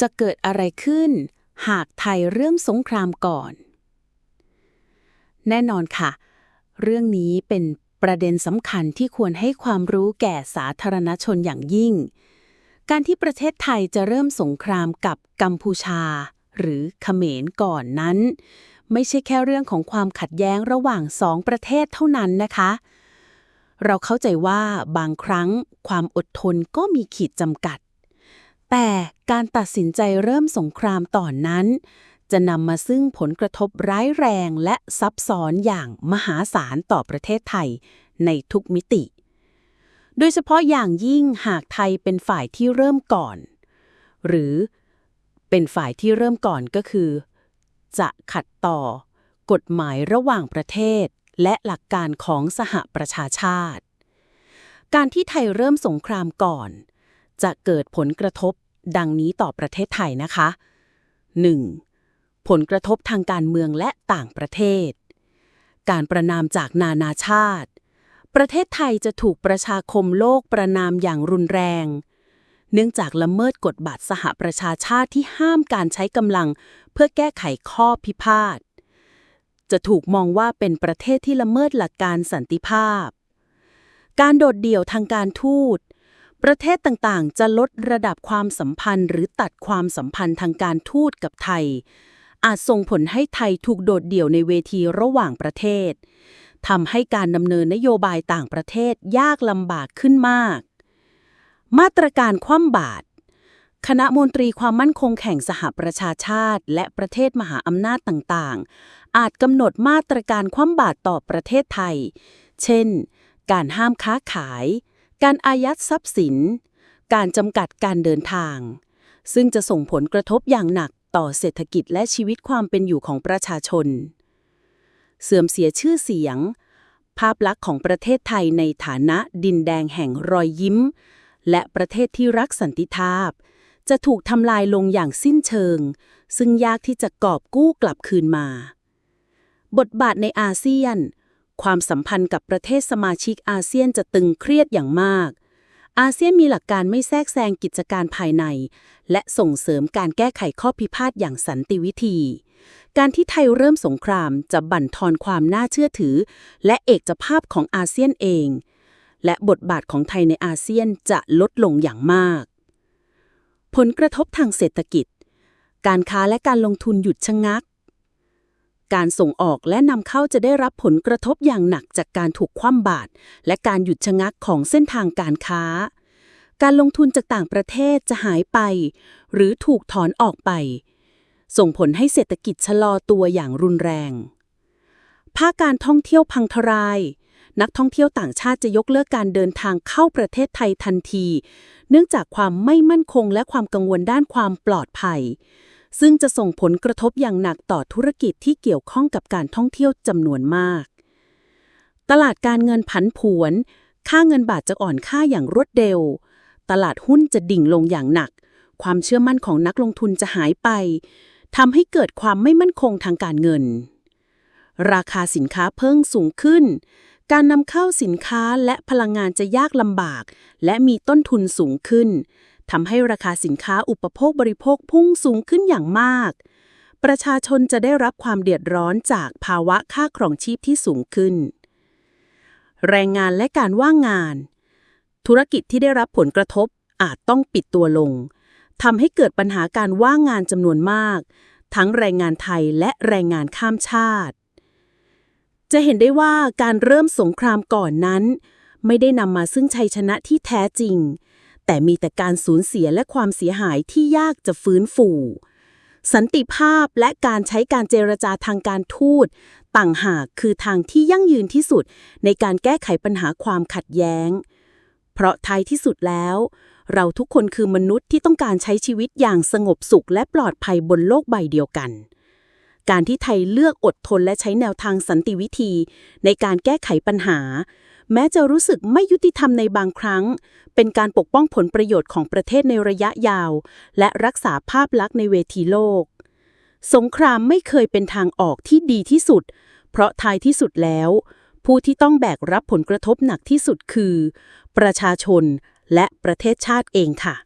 จะเกิดอะไรขึ้น หากไทยเริ่มสงครามก่อน แน่นอนค่ะ เรื่องนี้เป็นประเด็นสำคัญที่ควรให้ความรู้แก่สาธารณชนอย่างยิ่ง การที่ประเทศไทยจะเริ่มสงครามกับกัมพูชา หรือเขมรก่อนนั้น ไม่ใช่แค่เรื่องของความขัดแย้งระหว่างสองประเทศเท่านั้นนะคะ เราเข้าใจว่าบางครั้งความอดทนก็มีขีดจำกัด แต่การตัดสินใจเริ่มสงครามต่อนนั้น จะนำมาซึ่งผลกระทบร้ายแรงและซับซ้อนอย่างมหาศาลต่อประเทศไทยในทุกมิติ โดยเฉพาะอย่างยิ่งหากไทยเป็นฝ่ายที่เริ่มก่อน หรือเป็นฝ่ายที่เริ่มก่อนก็คือ จะขัดต่อกฎหมายระหว่างประเทศและหลักการของสหประชาชาติ การที่ไทยเริ่มสงครามก่อน จะเกิดผลกระทบ ดังนี้ต่อประเทศไทยนะคะ 1. ผลกระทบทางการเมืองและต่างประเทศ การประนามจากนานาชาติ ประเทศไทยจะถูกประชาคมโลกประนามอย่างรุนแรง เนื่องจากละเมิดกฎบัตรสหประชาชาติที่ห้ามการใช้กำลังเพื่อแก้ไขข้อพิพาท จะถูกมองว่าเป็นประเทศที่ละเมิดหลักการสันติภาพ การโดดเดี่ยวทางการทูต ประเทศต่างๆ จะลดระดับความสัมพันธ์ หรือตัดความสัมพันธ์ทางการทูตกับไทย อาจส่งผลให้ไทยถูกโดดเดี่ยวในเวทีระหว่างประเทศทำให้การดำเนินนโยบายต่างประเทศยากลำบากขึ้นมาก มาตรการคว่ำบาตรคณะมนตรีความมั่นคงแห่งสหประชาชาติ และประเทศมหาอำนาจต่างๆ อาจกำหนดมาตรการคว่ำบาตรต่อประเทศไทย เช่น การห้ามค้าขาย การอายัดทรัพย์สิน การจำกัดการเดินทาง ซึ่งจะส่งผลกระทบอย่างหนักต่อเศรษฐกิจและชีวิตความเป็นอยู่ของประชาชน เสื่อมเสียชื่อเสียง ภาพลักษณ์ของประเทศไทยในฐานะดินแดงแห่งรอยยิ้ม และประเทศที่รักสันติภาพ จะถูกทำลายลงอย่างสิ้นเชิง ซึ่งยากที่จะกอบกู้กลับคืนมา บทบาทในอาเซียน ความสัมพันธ์กับประเทศสมาชิกอาเซียนจะตึงเครียดอย่างมาก อาเซียนมีหลักการไม่แทรกแซงกิจการภายใน และส่งเสริมการแก้ไขข้อพิพาทอย่างสันติวิธี การที่ไทยเริ่มสงครามจะบั่นทอนความน่าเชื่อถือ และเอกภาพของอาเซียนเอง และบทบาทของไทยในอาเซียนจะลดลงอย่างมาก ผลกระทบทางเศรษฐกิจ การค้าและการลงทุนหยุดชะงัก การส่งออกและนำเข้าจะได้รับผลกระทบอย่างหนักจากการถูกคว่ำบาตรและการหยุดชะงักของเส้นทางการค้า การลงทุนจากต่างประเทศจะหายไป หรือถูกถอนออกไป ส่งผลให้เศรษฐกิจชะลอตัวอย่างรุนแรง ภาคการท่องเที่ยวพังทลาย นักท่องเที่ยวต่างชาติจะยกเลิกการเดินทางเข้าประเทศไทยทันที เนื่องจากความไม่มั่นคงและความกังวลด้านความปลอดภัย ซึ่งจะส่งผลกระทบอย่างหนักต่อธุรกิจที่เกี่ยวข้องกับการท่องเที่ยวจำนวนมาก ตลาดการเงินผันผวน ค่าเงินบาทจะอ่อนค่าอย่างรวดเร็ว ตลาดหุ้นจะดิ่งลงอย่างหนัก ความเชื่อมั่นของนักลงทุนจะหายไปทำให้เกิดความไม่มั่นคงทางการเงิน ราคาสินค้าเพิ่มสูงขึ้น การนำเข้าสินค้าและพลังงานจะยากลำบาก และมีต้นทุนสูงขึ้น ทำให้ราคาสินค้าอุปโภคบริโภคพุ่งสูงขึ้นอย่างมาก ประชาชนจะได้รับความเดือดร้อนจากภาวะค่าครองชีพที่สูงขึ้น แรงงานและการว่างงาน ธุรกิจที่ได้รับผลกระทบอาจต้องปิดตัวลงทำให้เกิดปัญหาการว่างงานจำนวนมาก ทั้งแรงงานไทยและแรงงานข้ามชาติ จะเห็นได้ว่าการเริ่มสงครามก่อนนั้น ไม่ได้นำมาซึ่งชัยชนะที่แท้จริง แต่มีแต่การสูญเสียและความเสียหายที่ยากจะฟื้นฟู สันติภาพและการใช้การเจรจาทางการทูต ต่างหากคือทางที่ยั่งยืนที่สุดในการแก้ไขปัญหาความขัดแย้ง เพราะท้ายที่สุดแล้ว เราทุกคนคือมนุษย์ที่ต้องการใช้ชีวิตอย่างสงบสุขและปลอดภัยบนโลกใบเดียวกัน การที่ไทยเลือกอดทนและใช้แนวทางสันติวิธี ในการแก้ไขปัญหา แม้จะรู้สึกไม่ยุติธรรมในบางครั้ง เป็นการปกป้องผลประโยชน์ของประเทศในระยะยาว และรักษาภาพลักษณ์ในเวทีโลก สงครามไม่เคยเป็นทางออกที่ดีที่สุด เพราะท้ายที่สุดแล้ว ผู้ที่ต้องแบกรับผลกระทบหนักที่สุดคือ ประชาชนและประเทศชาติเองค่ะ